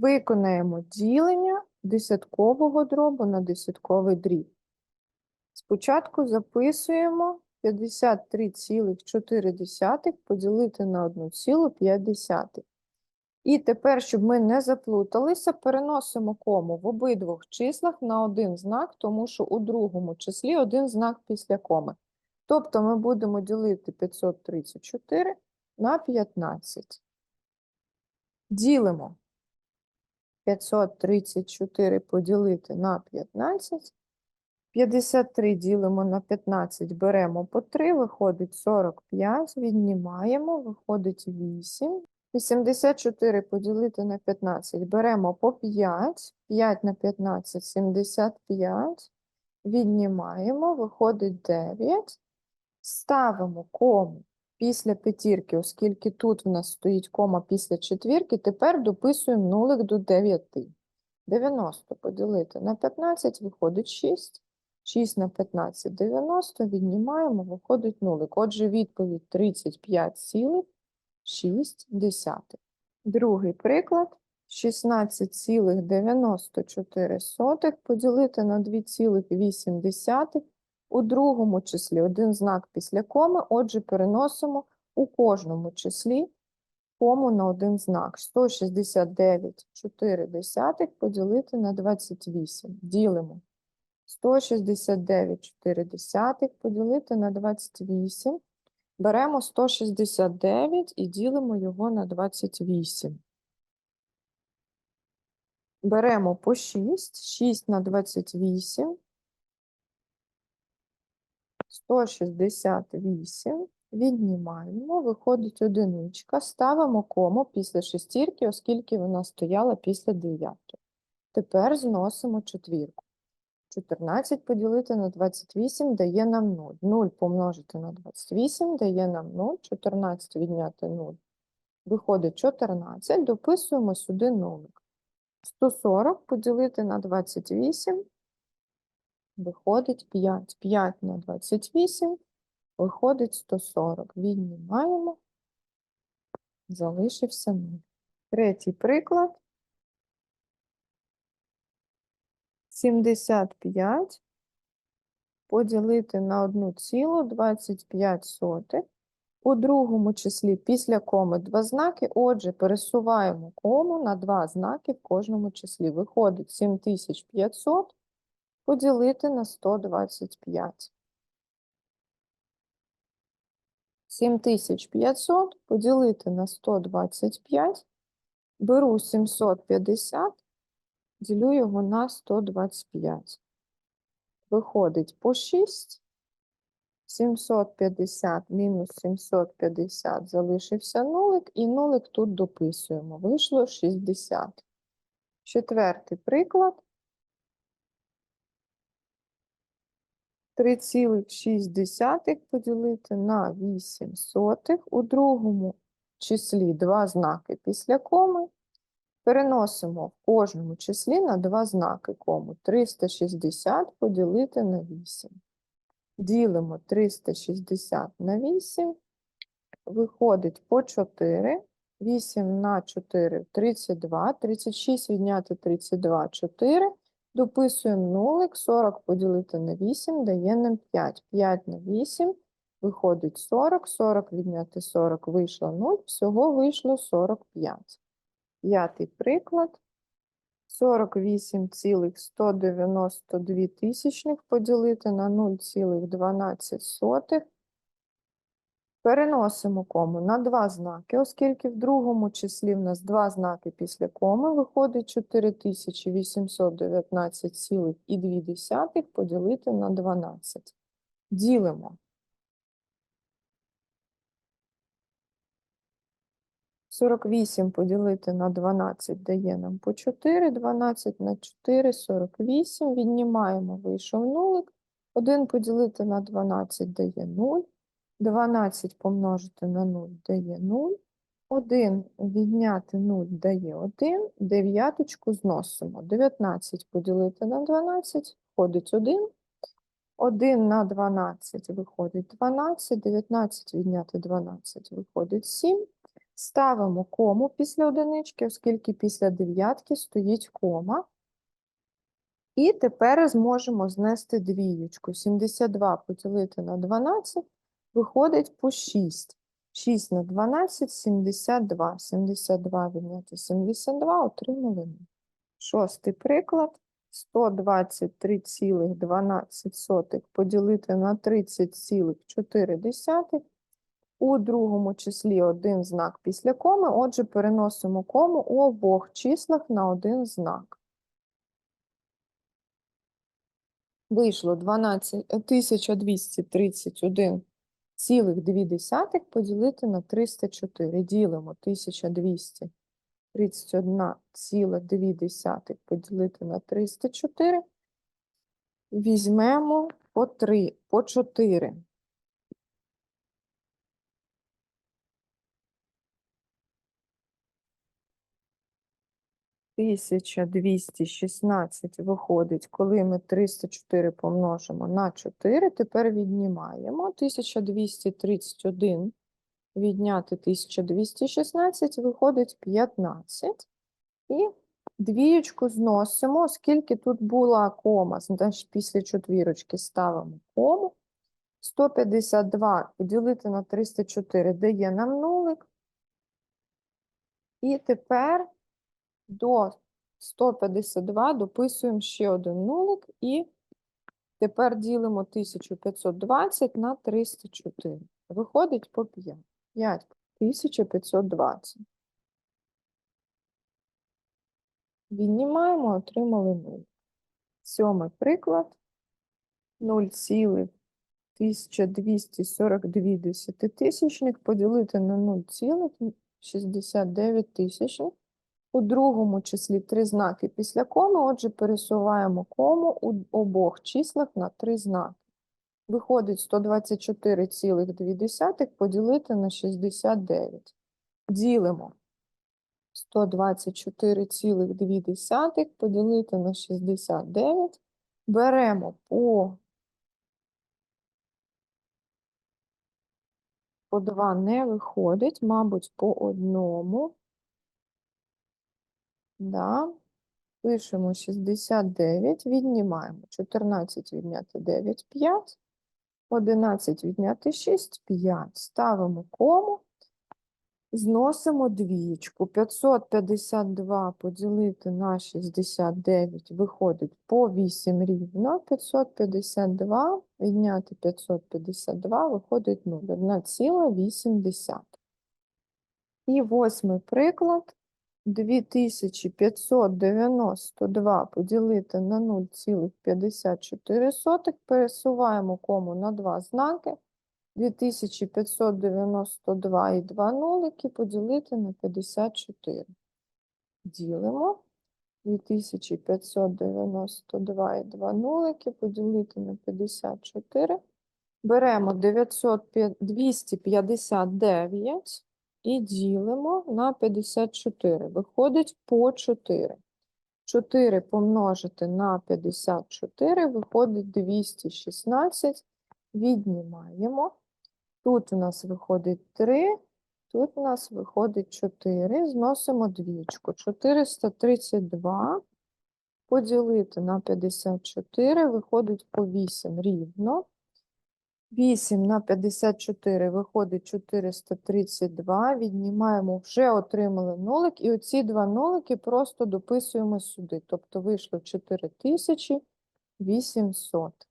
Виконаємо ділення десяткового дробу на десятковий дріб. Спочатку записуємо 53,4 поділити на 1,5. І тепер, щоб ми не заплуталися, переносимо кому в обидвох числах на один знак, тому що у другому числі один знак після коми. Тобто ми будемо ділити 534 на 15. Ділимо 534 поділити на 15. 53 ділимо на 15, беремо по 3, виходить 45, віднімаємо, виходить 8. 84 поділити на 15, беремо по 5, 5 на 15, 75, віднімаємо, виходить 9. Ставимо кому після п'ятірки, оскільки тут в нас стоїть кома після четвірки, тепер дописуємо нулик до 9. 90 поділити на 15, виходить 6. 6 на 15 – 90, віднімаємо, виходить нулик. Отже, відповідь 35,6. Другий приклад. 16,94 поділити на 2,8. У другому числі один знак після коми, отже, переносимо у кожному числі кому на один знак. 169,4 поділити на 28. Ділимо. 169,4 поділити на 28. Беремо 169 і ділимо його на 28. Беремо по 6, 6 на 28. 168. Віднімаємо, виходить одиничка, ставимо кому після шестірки, оскільки вона стояла після дев'ятки. Тепер зносимо четвірку. 14 поділити на 28 дає нам 0. 0 помножити на 28 дає нам 0. 14 відняти 0. Виходить 14. Дописуємо сюди нулик. 140 поділити на 28 виходить 5. 5 на 28 виходить 140. Віднімаємо. Залишився 0. Третій приклад. 75 поділити на 1,25. У другому числі після коми два знаки. Отже, пересуваємо кому на два знаки в кожному числі. Виходить 7500 поділити на 125. 7500 поділити на 125. Беру 750 ділю його на 125. Виходить по 6. 750 мінус 750 залишився нулик, і нулик тут дописуємо. Вийшло 60. Четвертий приклад. 3,6 поділити на 8 сотих. У другому числі два знаки після коми. Переносимо в кожному числі на два знаки кому. 360 поділити на 8. Ділимо 360 на 8. Виходить по 4. 8 на 4 – 32. 36 відняти 32 – 4. Дописуємо нулик. 40 поділити на 8 дає нам 5. 5 на 8 виходить 40. 40 відняти 40 вийшло 0. Всього вийшло 45. П'ятий приклад. 48,192 тисячних поділити на 0,12. Переносимо кому на два знаки, оскільки в другому числі в нас два знаки після коми виходить 4819,2 поділити на 12. Ділимо. 48 поділити на 12 дає нам по 4, 12 на 4 – 48, віднімаємо, вийшов нулик, 1 поділити на 12 дає 0, 12 помножити на 0 дає 0, 1 відняти 0 дає 1, дев'яточку зносимо, 19 поділити на 12 входить 1, 1 на 12 виходить 12, 19 відняти 12 виходить 7, Ставимо кому після одинички, оскільки після дев'ятки стоїть кома. І тепер зможемо знести двієчку. 72 поділити на 12 Виходить по 6. 6 на 12, 72. 72 відняти 72 отримали. Шостий приклад. 123,12 поділити на 30,4. У другому числі один знак після коми, отже, переносимо кому у обох числах на один знак. Вийшло 12, 1231 0,2 поділити на 304. Ділимо 1231,2 поділити на 304. Візьмемо по 3, по 4. Тисяча двісті шістнадцять виходить, коли ми 304 помножимо на 4, тепер віднімаємо 1231 відняти 1216 виходить 15. І двієчку зносимо, оскільки тут була кома, значить після четвірочки ставимо кому. 152 поділити на 304 дає нам нулик. І тепер до 152 дописуємо ще один нулик і тепер ділимо 1520 на 304. Виходить по 5. 5 1520. Віднімаємо, отримали 0. Сьомий приклад. 0,1242 десятитисячних поділити на 0,69 тисячних. У другому числі три знаки після коми, отже, пересуваємо кому у обох числах на три знаки. Виходить 124,2 поділити на 69. Ділимо 124,2 поділити на 69. Беремо по, по 2 не виходить, мабуть, по одному. Да. Пишемо 69, віднімаємо 14 відняти 9, 5, 11 відняти 6, 5. Ставимо кому, зносимо двієчку. 552 поділити на 69 виходить по 8 рівно. 552 відняти 552 виходить 0, 1,8. І восьмий приклад. 2592 поділити на 0,54, пересуваємо кому на два знаки. 2592 і 2 нулики поділити на 54. Ділимо. 2592 і 2 нулики поділити на 54. Беремо 900, 259 і ділимо на 54. Виходить по 4. 4 помножити на 54 виходить 216. Віднімаємо. Тут у нас виходить 3, тут у нас виходить 4. Зносимо двічку. 432 поділити на 54 виходить по 8 рівно. 8 на 54 виходить 432. Віднімаємо, вже отримали нолик. І оці два нолики просто дописуємо сюди. Тобто вийшло 4800.